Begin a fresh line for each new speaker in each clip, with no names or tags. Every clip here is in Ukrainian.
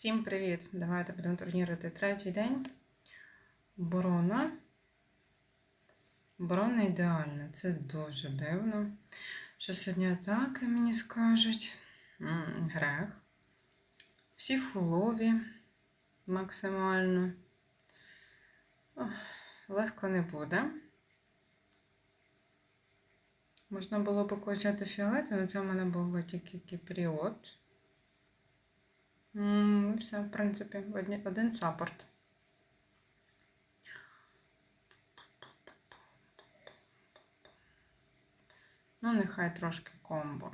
Всім привіт! Давайте будемо турнірити третій день. Оборона. Оборона ідеальна. Це дуже дивно. Що сьогодні атаки мені скажуть. Грех. Всі фулові максимально. Легко не буде. Можна було б взяти фіолетовий, але це в мене був тільки кіпріот. М, Все, в принципі, один саппорт. Ну, нехай трошки комбо.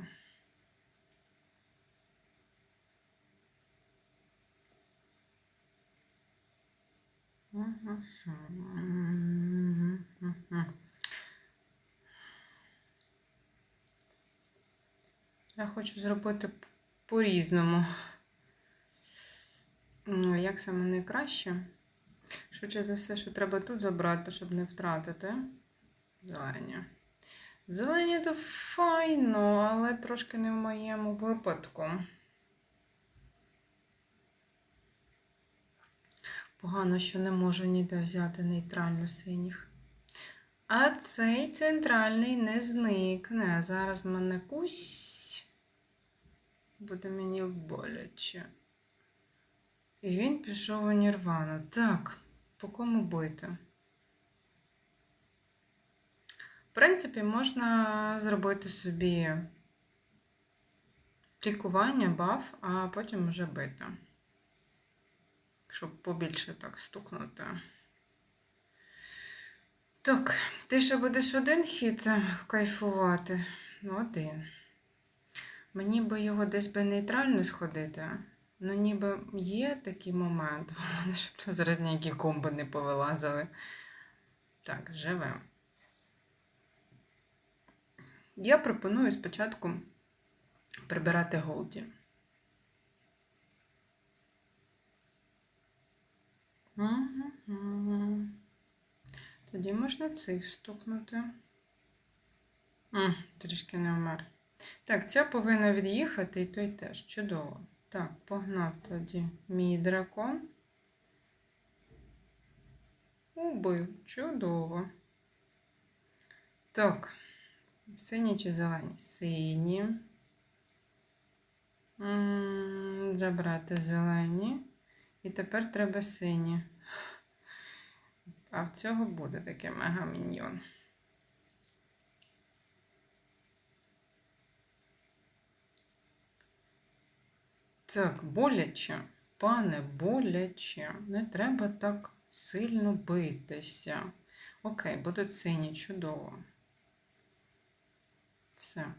Я хочу зробити по-різному. Як саме найкраще? Швидше за все, що треба тут забрати, щоб не втратити. Зелені. Зелені то файно, але трошки не в моєму випадку. Погано, що не можу ніде взяти нейтрально синіх. А цей центральний не зникне. Зараз мене кусь. Буде мені боляче. І він пішов у Нірвану. Так, по кому бити? В принципі, можна зробити собі лікування, баф, а потім вже бити. Щоб побільше так стукнути. Так, ти ще будеш один хід кайфувати? Ну, один. Мені би його десь би нейтрально сходити. Ну, ніби є такий момент, щоб то зараз ніякі комби не повилазили. Так, живемо. Я пропоную спочатку прибирати голді. Мгм. Тоді можна цих стукнути. М, Трішки не вмер. Так, ця повинна від'їхати, і той теж. Чудово. Так, погнав тоді мій дракон. Убив. Чудово. Так. Сині чи зелені? Сині. Забрати зелені. І тепер треба сині. А в цього буде таке мега-міньйон. Так, боляче, пане, боляче. Не треба так сильно битися. Окей, будуть сині, чудово. Все.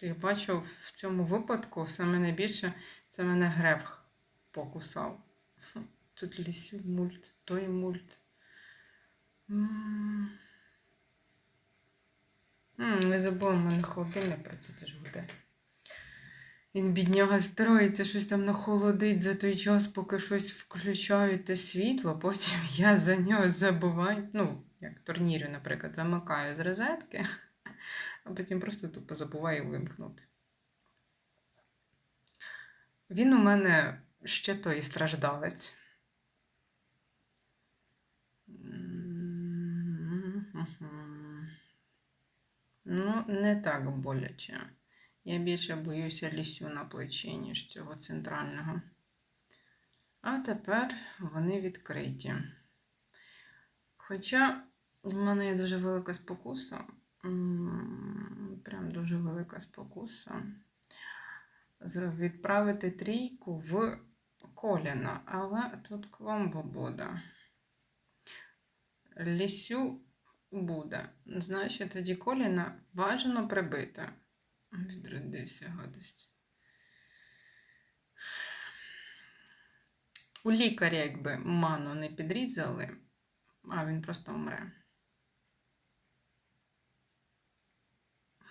Я бачу в цьому випадку саме найбільше це мене гребх покусав. Тут лісю мульт, той мульт. М. М, Не забув, у мене холодильник працює ж буде. Він, бідняга, строїться, щось там нахолодить за той час, поки щось включають те світло, потім я за нього забуваю. Ну, як турнірю, наприклад, вимикаю з розетки, а потім просто тупо забуваю вимкнути. Він у мене ще той страждалець. Ну, не так боляче. Я більше боюся лісю на плечі, ніж цього центрального. А тепер вони відкриті. Хоча в мене є дуже велика спокуса. Прям дуже велика спокуса. Відправити трійку в коліна, але тут комбо буде. Лісю буде. Значить, тоді коліна бажано прибити. Відродився гадость. У лікаря, якби ману не підрізали, а він просто вмре.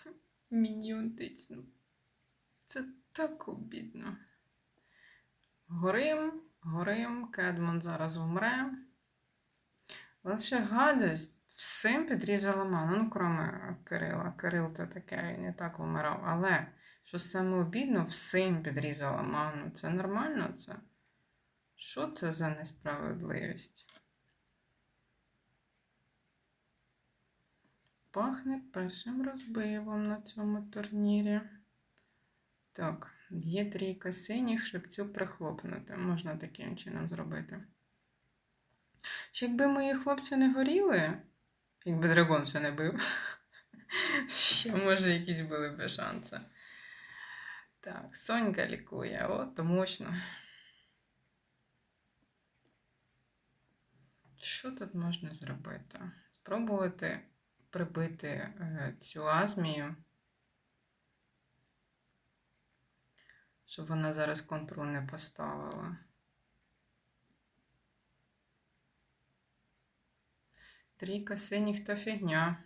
Міньйон тицнув. Це так обідно. Горим, горим, Кедмон зараз вмре. Лише гадость всім підрізала ману, ну, кроме Кирила. Кирил то таке, він і так вмирав. Але, що саме обідно, всім підрізала ману. Це нормально це? Що це за несправедливість? Пахне першим розбивом на цьому турнірі. Так, є трійка синіх, щоб цю прихлопнути. Можна таким чином зробити. Якби мої хлопці не горіли, якби дракон ще не бив, ще, може, якісь були б шанси. Так, Сонька лікує, о, то мощно. Що тут можна зробити? Спробувати прибити е, цю азмію, щоб вона зараз контру не поставила. Трійка синіх то фігня.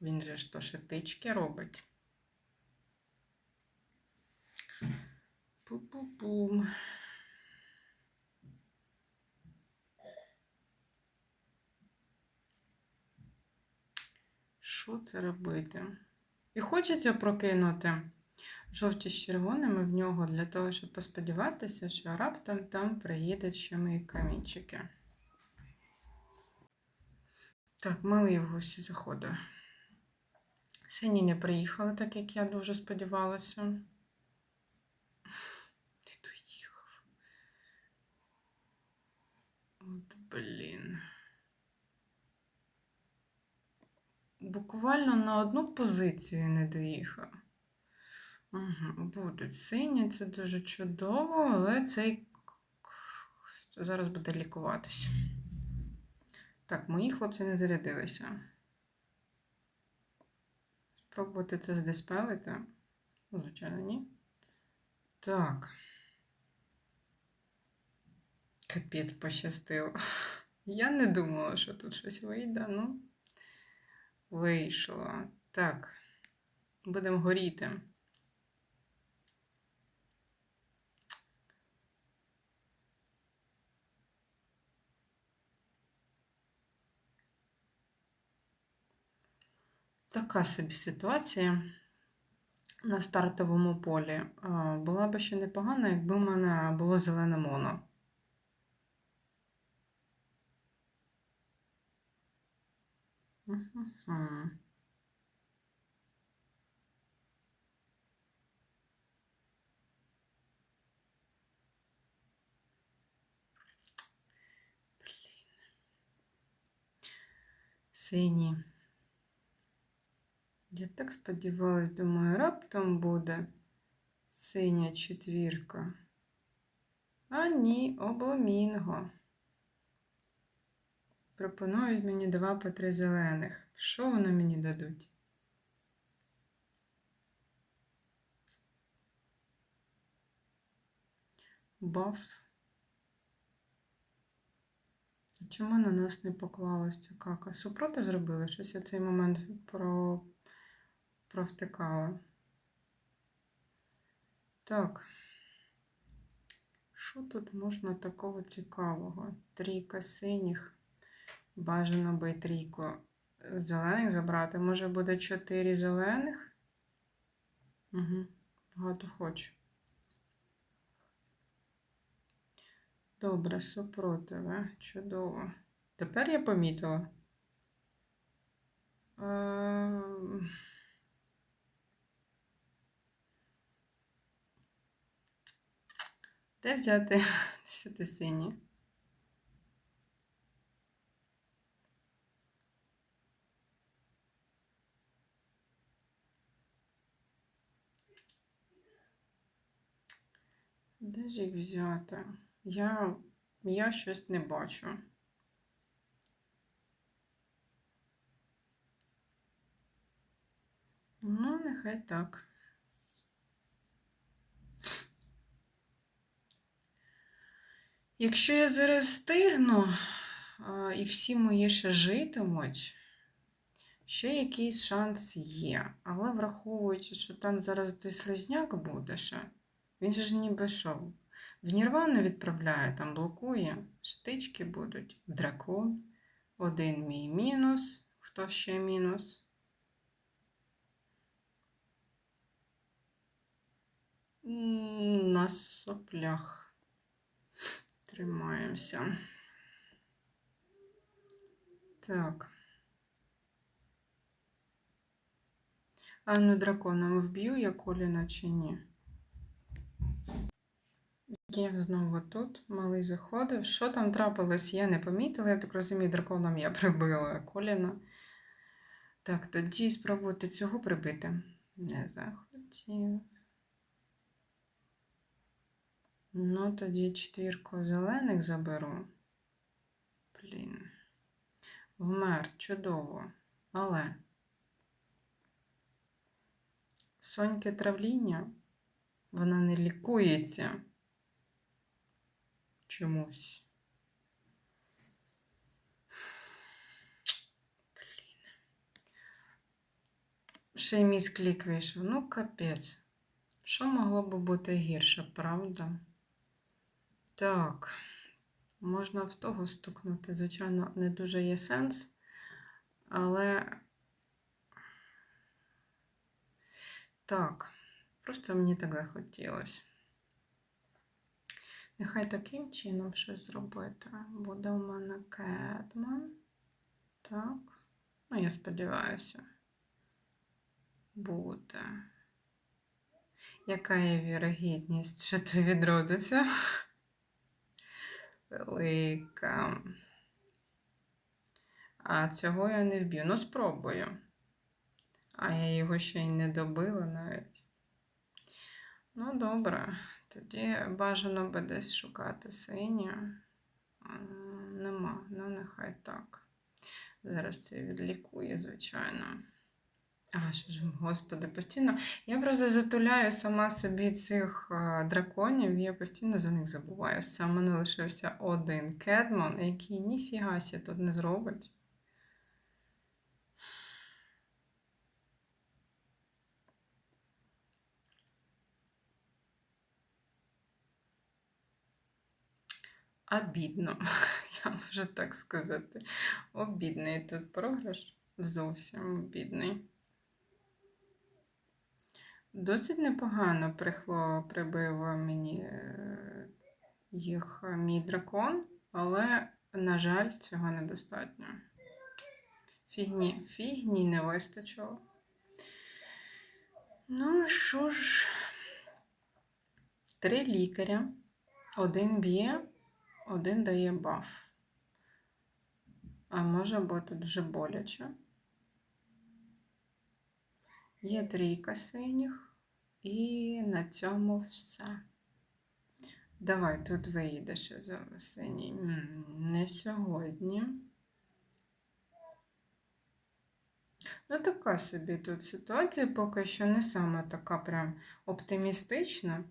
Він же ж то шитички робить. Пу-пу-пум. Що це робити? І хочеться прокинути жовті з червоними в нього для того, щоб посподіватися, що раптом там приїдуть ще мої камінчики. Так, малий в гості заходить. Сині не приїхали, так як я дуже сподівалася. Ти доїхав. От, блін. Буквально на одну позицію не доїхав. Угу, будуть сині, це дуже чудово, але цей зараз буде лікуватися. Так, мої хлопці не зарядилися. Спробувати це здиспелити? Ну, Звичайно, ні. Так. Капець пощастило. Я не думала, що тут щось вийде, ну. Вийшло. Так. Будемо горіти. Така собі ситуація на стартовому полі. Була б ще непогана, якби в мене було зелене моно. Мгм. Сині. Я так сподівалась, думаю, раптом буде синя четвірка. А ні, обломінго. Пропонують мені два по три зелених. Що вони мені дадуть? Баф. Чому на нас не поклалась ця кака? Супротив зробили? Щось я цей момент про... провтикала. Так. Що тут можна такого цікавого? Трійка синіх. Бажано би трійку зелених забрати. Може буде чотири зелених? Угу. Багато хочу. Добре, супротиве. Чудово. Тепер я помітила. Ем, Де взяти десяти сині? Де ж їх взяти? Я, я щось не бачу. Ну, нехай так. Якщо я зараз стигну, і всі мої ще житимуть, ще якийсь шанс є. Але враховуючи, що там зараз той слизняк буде ще, він же ж ніби шов. В Нірвану відправляє, там блокує, штички будуть. Дракон. Один мій мінус. Хто ще мінус? На соплях. Тримаємося. Так. А ну драконом вб'ю я Коліна чи ні? Є знову тут. Малий заходив. Що там трапилось, я не помітила. Я так розумію, драконом я прибила Коліна. Так, тоді спробуйте цього прибити. Не захотів. Ну, тоді четвірку зелених заберу. Блін. Вмер, чудово. Але. Соньке травління, вона не лікується чомусь. Ще й мій клік вийшов. Ну, капець. Що могло би бути гірше, правда? Так, можна в того стукнути. Звичайно, не дуже є сенс, але. Так, просто мені так захотілося. Нехай таким чином щось зробити. Буде у мене Кетман. Так. Ну, я сподіваюся. Буде. Яка є вірогідність, що це відродиться? Велика. А цього я не вб'ю. Ну, спробую. А я його ще й не добила навіть. Ну, добре. Тоді бажано би десь шукати синя. Нема, ну нехай так. Зараз це відлікує, звичайно. А, що ж, господи, постійно. Я просто затуляю сама собі цих а, драконів, я постійно за них забуваю. В мене лишився один кедмон, який ніфіга сі тут не зробить. Обідно, я можу так сказати. Обідний тут програш. Зовсім обідний. Досить непогано прихло, прибив мені е, їх мій дракон, але, на жаль, цього недостатньо. Фігні, фігні не вистачило. Ну, що ж, три лікаря, один б'є, один дає баф. А може бути дуже боляче. Є трійка синіх, і на цьому все. Давай, тут виїдеш за синій. Не сьогодні. Ну, така собі тут ситуація поки що не саме така прям оптимістична.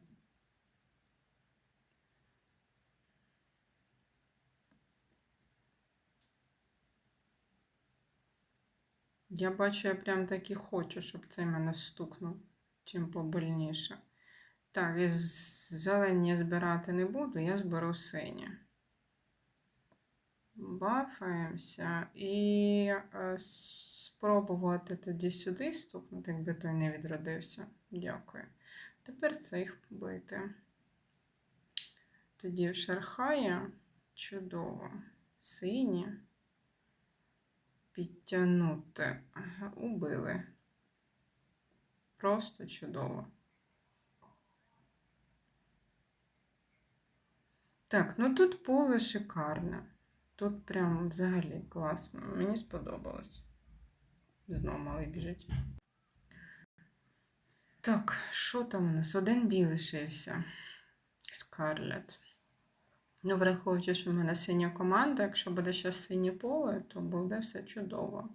Я бачу, я прям так і хочу, щоб цей мене стукнув, чим побольніше. Так, і зелені я збирати не буду, я зберу синє. Бафаємося і е, спробувати тоді сюди стукнути, якби той не відродився. Дякую. Тепер цих бити. Тоді шерхає чудово. Сині підтягнути. Ага, убили. Просто чудово. Так, ну тут поле шикарне. Тут прям взагалі класно. Мені сподобалось. Знову малий біжить. Так, що там у нас? Один бій лишився. Скарлет. Ну, враховуючи, що в мене синя команда, якщо буде ще синє поле, то буде все чудово.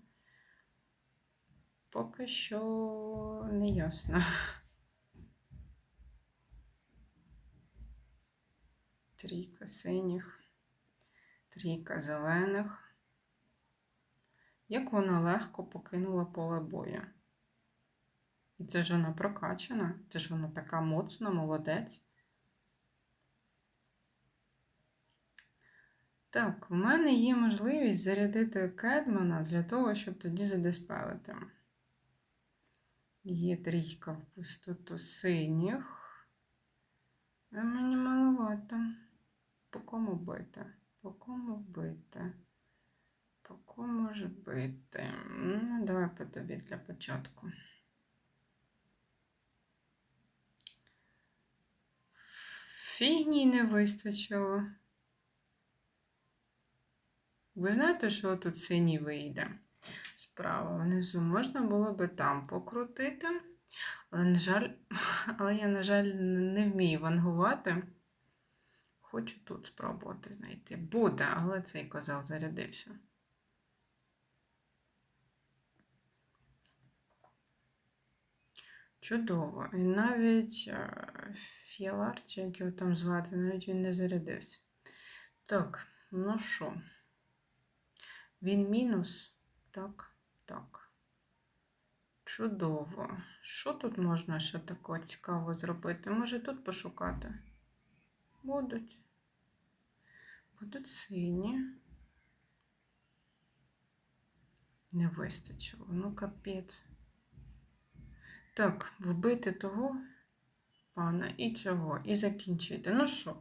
Поки що не ясно. Трійка синіх, трійка зелених. Як вона легко покинула поле бою. І це ж вона прокачана, це ж вона така моцна, молодець. Так, у мене є можливість зарядити Кедмана для того, щоб тоді задиспелити. Є трійка в пустоту синіх. А мені маловато. По кому бити? По кому бити? По кому ж бити? Ну, давай по тобі для початку. Фігні не вистачило. Ви знаєте, що тут синій вийде? Справа внизу можна було би там покрутити, але, на жаль, але я, на жаль, не вмію вангувати. Хочу тут спробувати знайти. Буде, але цей козел зарядився. Чудово. І навіть е, Фіалар, чи як його там звати, навіть він не зарядився. Так, ну що? Він мінус? Так, так. Чудово. Що тут можна ще такого цікавого зробити? Може тут пошукати? Будуть. Будуть сині. Не вистачило. Ну, капець. Так, вбити того пана і цього, і закінчити. Ну що,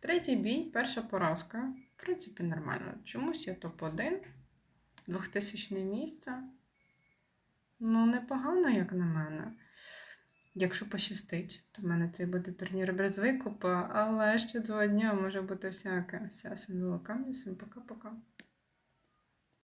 третій бій, перша поразка. В принципі, нормально. Чомусь я топ-1, 2000 місце. Ну, непогано, як на мене. Якщо пощастить, то в мене цей буде турнір без викупа, але ще два дня може бути всяке. Вся собі великам, всім пока-пока.